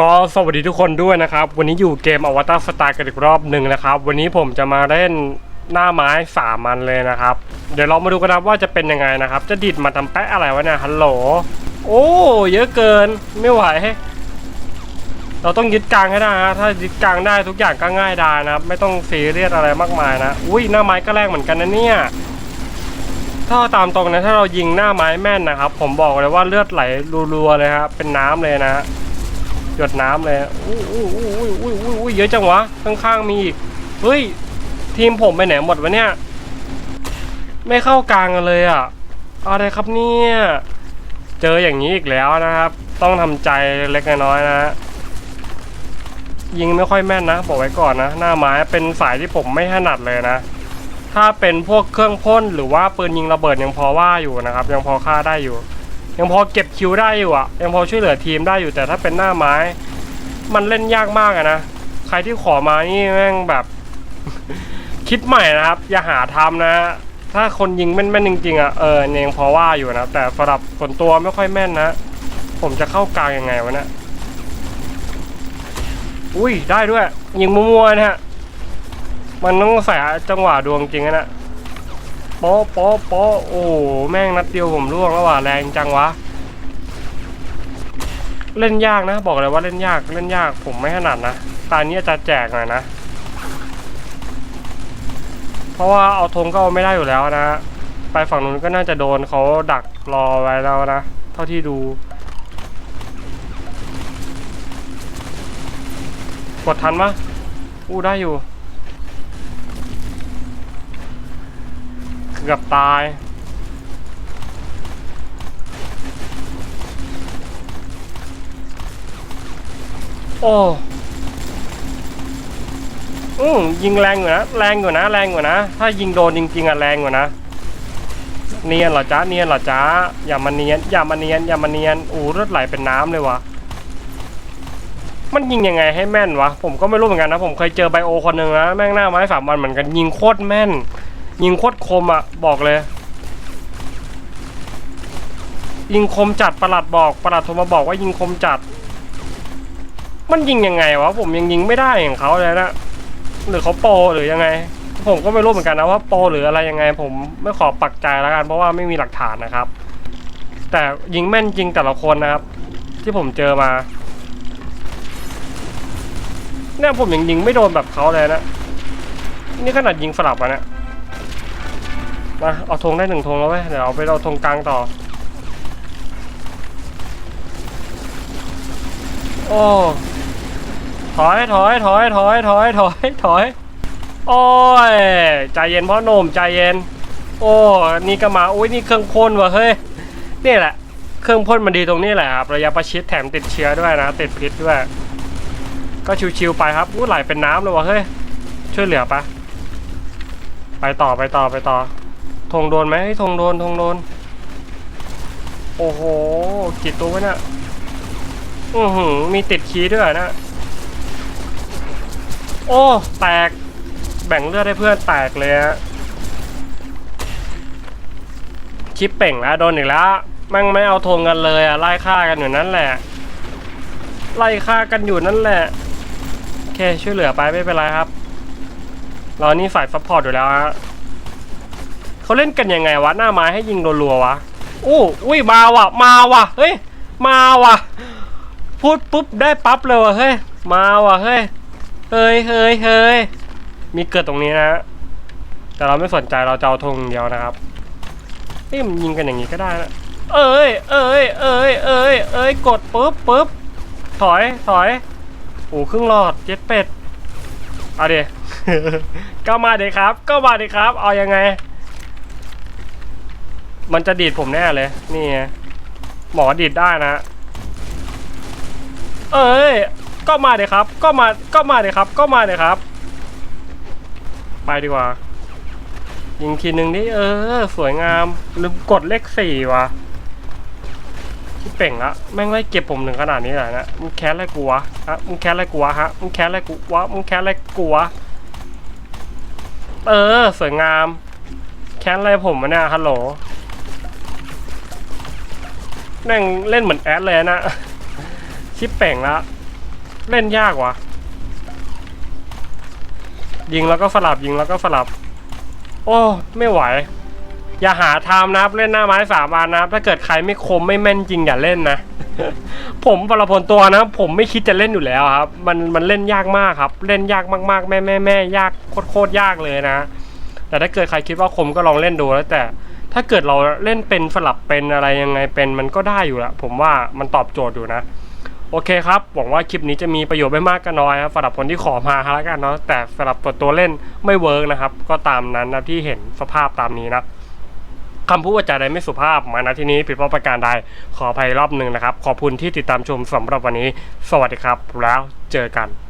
ก็สวัสดีทุกคนด้วยนะครับ วันนี้อยู่เกมอวตารสตาร์กันอีกรอบหนึ่งนะครับ วันนี้ผมจะมาเล่นหน้าไม้สามันเลยนะครับ เดี๋ยวเรามาดูกันนะว่าจะเป็นยังไงนะครับ จะดิดมาทำแปะอะไรวะเนี่ยฮัลโหล โอ้เยอะเกินไม่ไหว เราต้องยึดกลางให้ได้นะถ้ายึดกลางได้ทุกอย่างก็ง่ายดายนะครับ ไม่ต้องซีเรียสอะไรมากมายนะอุ้ยหน้าไม้ก็แรงเหมือนกันนะเนี่ยถ้าตามตรงนะถ้าเรายิงหน้าไม้แม่นนะครับ ผมบอกเลยว่าเลือดไหลรัวๆเลยครับเป็นน้ำเลยนะฮะ หยดน้ำเลยอู้อู้อู้อู้อู้อู้อู้เยอะจังวะ ข้างๆมีอีก เฮ้ย ทีมผมไปไหนหมดวะเนี่ย ไม่เข้ากลางกันเลยอะ อะไรครับเนี่ย เจออย่างนี้อีกแล้วนะครับ ต้องทำใจเล็กน้อยนะฮะยิงไม่ค่อยแม่นนะ บอกไว้ก่อนนะ หน้าไม้เป็นสายที่ผมไม่ถนัดเลยนะ ถ้าเป็นพวกเครื่องพ่นหรือว่าปืนยิงระเบิดยังพอว่าอยู่นะครับ ยังพอฆ่าได้อยู่ ยังพอเก็บคิวได้อยู่อะยังพอช่วยเหลือทีมได้อยู่แต่ถ้าเป็นหน้าไม้ มันเล่นยากมากอะนะใครที่ขอมานี่แม่งแบบ คิดใหม่นะครับ อย่าหาทำนะ ถ้าคนยิงแม่นๆจริงๆอะเออเนี่ยยังพอว่าอยู่นะแต่สำหรับส่วนตัวไม่ค่อยแม่นนะผมจะเข้ากลางยังไงวะเนี่ยอุ้ยได้ด้วยยิงมัวๆนะฮะมันต้องใส่จังหวะดวงจริงอะนะ โป๊ะโป๊ะโป๊ะโอ้โหแม่งนัดเดียวผมร่วงแล้วว่ะแรงจังวะ เล่นยากนะ บอกเลยว่าเล่นยากเล่นยากผมไม่ถนัดนะตานี้จะแจกหน่อยนะ เพราะว่าเอาธงก็เอาไม่ได้อยู่แล้วนะ ไปฝั่งนู้นก็น่าจะโดนเขาดักรอไว้แล้วนะ เท่าที่ดู กดทันปะอู้ได้อยู่ กือบตาย โอ้อืมยิงแรงอยู่นะแรงอยู่นะแรงอยู่นะ ถ้ายิงโดนจริงๆอะแรงอยู่นะ เนียนเหรอจ๊ะเนียนเหรอจ๊ะอย่ามาเนียนอย่ามาเนียนอย่ามาเนียนอู้เลือดไหลเป็นน้ำเลยวะมันยิงยังไงให้แม่นวะ ผมก็ไม่รู้เหมือนกันนะ ผมเคยเจอไบโอคนหนึ่งนะแม่งหน้าไม้สามวันเหมือนกันยิงโคตรแม่น ยิงโคตรคมอะ บอกเลย ยิงคมจัดประหลัดบอกประหลัดโทรมาบอกว่ายิงคมจัด มันยิงยังไงวะผมยังยิงไม่ได้อย่างเขาเลยนะหรือเขาโปรหรือยังไง ผมก็ไม่รู้เหมือนกันนะว่าโปรหรืออะไรยังไง ผมไม่ขอปักใจแล้วกันเพราะว่าไม่มีหลักฐานนะครับ แต่ยิงแม่นจริงแต่ละคนนะครับ ที่ผมเจอมาเนี่ยผมยังยิงไม่โดนแบบเขาเลยนะ นี่ขนาดยิงสลับอะเนี่ย มาเอาธงได้หนึ่งธงแล้วเว้ยเดี๋ยวเอาไปเอาธงกลางต่อ โอ้ถอยถอยถอยถอยถอยถอยถอยโอ้ยใจเย็นพ่อหนุ่มใจเย็น โอ้นี่ก็มาอุ้ยนี่เครื่องพ่นว่ะเฮ้ยนี่แหละ เครื่องพ่นมันดีตรงนี้แหละครับระยะประชิดแถมติดเชื้อด้วยนะติดพิษด้วย ก็ชิวๆไปครับอู้ไหลเป็นน้ำเลยว่ะเฮ้ยช่วยเหลือปะไปต่อไปต่อไปต่อ ธงโดนไหมเฮ้ยธงโดนธงโดน โอ้โหกี่ตัววะเนี่ยอือหือมีติดคีด้วยนะโอ้แตก แบ่งเลือดให้เพื่อนแตกเลยฮะชิปเป่งแล้วโดนอีกแล้วแม่งไม่เอาธงกันเลยอะไล่ฆ่ากันอยู่นั่นแหละ ไล่ฆ่ากันอยู่นั่นแหละโอเคช่วยเหลือไปไม่เป็นไรครับ เรานี่ฝ่ายซัพพอร์ตอยู่แล้วฮะ เขาเล่นกันยังไงวะหน้าไม้ให้ยิงรัวๆวะอู้อุ้ยมาว่ะ มาว่ะเฮ้ยมาว่ะ พูดปุ๊บได้ปั๊บเลยว่ะเฮ้ยมาว่ะเฮ้ยเฮ้ยเฮ้ยเฮ้ยมีเกิดตรงนี้นะ แต่เราไม่สนใจเราจะเอาธงเดียวนะครับเฮ้ยมันยิงกันอย่างนี้ก็ได้นะเอ้ยเอ้ยเอ้ยเอ้ยเอ้ยกดปุ๊บปุ๊บถอยถอยโอ้ครึ่งหลอดเจ็ดเป็ดเอาเดิก็มาเดิครับ ก็มาเดิครับ เอายังไง มันจะดีดผมแน่เลย นี่หมอดีดได้นะ เอ้ย ก็มาดิครับ ก็มา ก็มาดิครับ ก็มาดิครับ ไปดีกว่า ยิงทีหนึ่งนี่เออ สวยงาม ลืมกดเลขสี่ว่ะที่เป่งละแม่งไล่เก็บผมถึงขนาดนี้เลยนะ มึงแค้นอะไรกูวะฮะ มึงแค้นอะไรกูวะฮะ มึงแค้นอะไรกูวะ มึงแค้นอะไรกูวะ เออ สวยงาม แค้นอะไรผมวะเนี่ยฮัลโหล แม่งเล่นเหมือนแอดเลยนะชิปเป่งละเล่นยากวะยิงแล้วก็สลับยิงแล้วก็สลับ โอ้ไม่ไหว อย่าหาทำนะครับเล่นหน้าไม้สามอันนะครับ ถ้าเกิดใครไม่คมไม่แม่นจริงอย่าเล่นนะ ผมปรพลตัวนะ ผมไม่คิดจะเล่นอยู่แล้วครับ มันมันเล่นยากมากครับ เล่นยากมากๆ แม่แม่แม่ยากโคตรโคตรยากเลยนะ แต่ถ้าเกิดใครคิดว่าคมก็ลองเล่นดูแล้วแต่ ถ้าเกิดเราเล่นเป็นสลับเป็นอะไรยังไงเป็นมันก็ได้อยู่ละผมว่ามันตอบโจทย์อยู่นะ โอเคครับหวังว่าคลิปนี้จะมีประโยชน์ไม่มากก็น้อยครับสำหรับคนที่ขอมาแล้วกันเนาะแต่สำหรับตัวตัวเล่นไม่เวิร์กนะครับ ก็ตามนั้นนะที่เห็นสภาพตามนี้นะคำพูดวาจาใดไม่สุภาพมาณที่นี้ผิดพลาดประการใดขออภัยรอบหนึ่งนะครับ ขอบคุณที่ติดตามชมสำหรับวันนี้ สวัสดีครับ แล้วเจอกัน